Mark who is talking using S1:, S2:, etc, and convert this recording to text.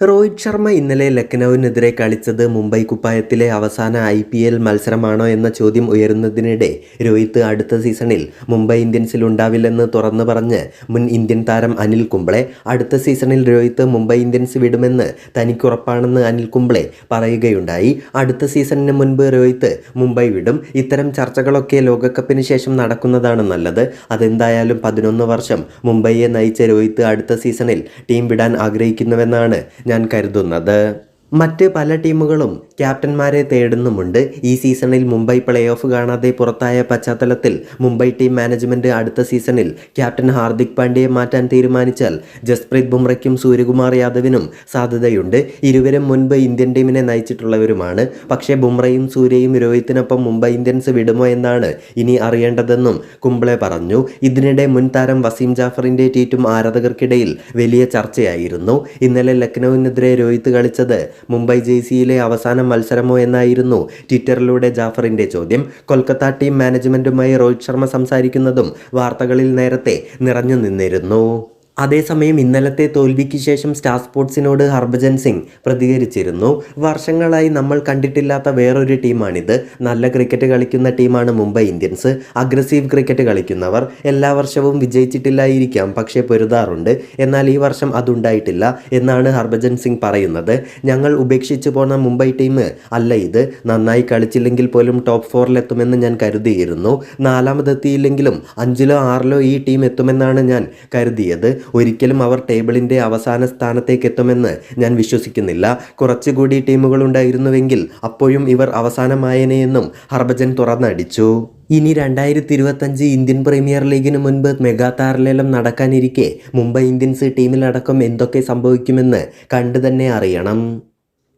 S1: രോഹിത് ശർമ്മ ഇന്നലെ ലക്നൌവിനെതിരെ കളിച്ചത് മുംബൈ കുപ്പായത്തിലെ അവസാന ഐ പി എൽ മത്സരമാണോ എന്ന ചോദ്യം ഉയരുന്നതിനിടെ രോഹിത് അടുത്ത സീസണിൽ മുംബൈ ഇന്ത്യൻസിൽ ഉണ്ടാവില്ലെന്ന് തുറന്നു പറഞ്ഞ് മുൻ ഇന്ത്യൻ താരം അനിൽ കുംബ്ലെ അടുത്ത സീസണിൽ രോഹിത് മുംബൈ ഇന്ത്യൻസ് വിടുമെന്ന് തനിക്കുറപ്പാണെന്ന് അനിൽ കുംബ്ലെ പറയുകയുണ്ടായി. അടുത്ത സീസണിന് മുൻപ് രോഹിത് മുംബൈ വിടും. ഇത്തരം ചർച്ചകളൊക്കെ ലോകകപ്പിന് ശേഷം നടക്കുന്നതാണ് നല്ലത്. അതെന്തായാലും പതിനൊന്ന് വർഷം മുംബൈയെ നയിച്ച രോഹിത് അടുത്ത സീസണിൽ ടീം വിടാൻ ആഗ്രഹിക്കുന്നുവെന്നാണ് ഞാൻ കരുതുന്നത്. മറ്റ് പല ടീമുകളും ക്യാപ്റ്റന്മാരെ തേടുന്നുമുണ്ട്. ഈ സീസണിൽ മുംബൈ പ്ലേ ഓഫ് കാണാതെ പുറത്തായ പശ്ചാത്തലത്തിൽ മുംബൈ ടീം മാനേജ്മെന്റ് അടുത്ത സീസണിൽ ക്യാപ്റ്റൻ ഹാർദിക് പാണ്ഡ്യയെ മാറ്റാൻ തീരുമാനിച്ചാൽ ജസ്പ്രീത് ബുംറയ്ക്കും സൂര്യകുമാർ യാദവിനും സാധ്യതയുണ്ട്. ഇരുവരും മുൻപ് ഇന്ത്യൻ ടീമിനെ നയിച്ചിട്ടുള്ളവരുമാണ്. പക്ഷേ ബുംറയും സൂര്യയും രോഹിത്തിനൊപ്പം മുംബൈ ഇന്ത്യൻസ് വിടുമോ എന്നാണ് ഇനി അറിയേണ്ടതെന്നും കുംബ്ലെ പറഞ്ഞു. ഇതിനിടെ മുൻ താരം വസീം ജാഫറിന്റെ ട്വീറ്റും ആരാധകർക്കിടയിൽ വലിയ ചർച്ചയായിരുന്നു. ഇന്നലെ ലക്നൌവിനെതിരെ രോഹിത് കളിച്ചത് മുംബൈ ജേഴ്സിയിലെ അവസാന മത്സരമോ എന്നായിരുന്നു ട്വിറ്ററിലൂടെ ജാഫറിന്റെ ചോദ്യം. കൊൽക്കത്ത ടീം മാനേജ്മെന്റുമായി രോഹിത് ശർമ്മ സംസാരിക്കുന്നതും വാർത്തകളിൽ നേരത്തെ നിറഞ്ഞു നിന്നിരുന്നു. അതേസമയം ഇന്നലത്തെ തോൽവിക്ക് ശേഷം സ്റ്റാർ സ്പോർട്സിനോട് ഹർഭജൻ സിംഗ് പ്രതികരിച്ചിരുന്നു. വർഷങ്ങളായി നമ്മൾ കണ്ടിട്ടില്ലാത്ത വേറൊരു ടീമാണിത്. നല്ല ക്രിക്കറ്റ് കളിക്കുന്ന ടീമാണ് മുംബൈ ഇന്ത്യൻസ്. അഗ്രസീവ് ക്രിക്കറ്റ് കളിക്കുന്നവർ എല്ലാ വർഷവും വിജയിച്ചിട്ടില്ലായിരിക്കാം പക്ഷേ പൊരുതാറുണ്ട്. എന്നാൽ ഈ വർഷം അതുണ്ടായിട്ടില്ല എന്നാണ് ഹർഭജൻ സിംഗ് പറയുന്നത്. ഞങ്ങൾ ഉപേക്ഷിച്ചു പോന്ന മുംബൈ ടീം അല്ല ഇത്. നന്നായി കളിച്ചില്ലെങ്കിൽ പോലും ടോപ്പ് ഫോറിലെത്തുമെന്ന് ഞാൻ കരുതിയിരുന്നു. നാലാമതെത്തിയില്ലെങ്കിലും അഞ്ചിലോ ആറിലോ ഈ ടീം എത്തുമെന്നാണ് ഞാൻ കരുതിയത്. ഒരിക്കലും അവർ ടേബിളിന്റെ അവസാന സ്ഥാനത്തേക്ക് എത്തുമെന്ന് ഞാൻ വിശ്വസിക്കുന്നില്ല. കുറച്ചുകൂടി ടീമുകൾ ഉണ്ടായിരുന്നുവെങ്കിൽ അപ്പോഴും ഇവർ അവസാനമായനെയെന്നും ഹർഭജൻ തുറന്നടിച്ചു. ഇനി രണ്ടായിരത്തി ഇരുപത്തഞ്ച് ഇന്ത്യൻ പ്രീമിയർ ലീഗിന് മുൻപ് മെഗാ താരലേലം നടക്കാനിരിക്കെ മുംബൈ ഇന്ത്യൻസ് ടീമിലടക്കം എന്തൊക്കെ സംഭവിക്കുമെന്ന് കണ്ടു തന്നെ അറിയണം.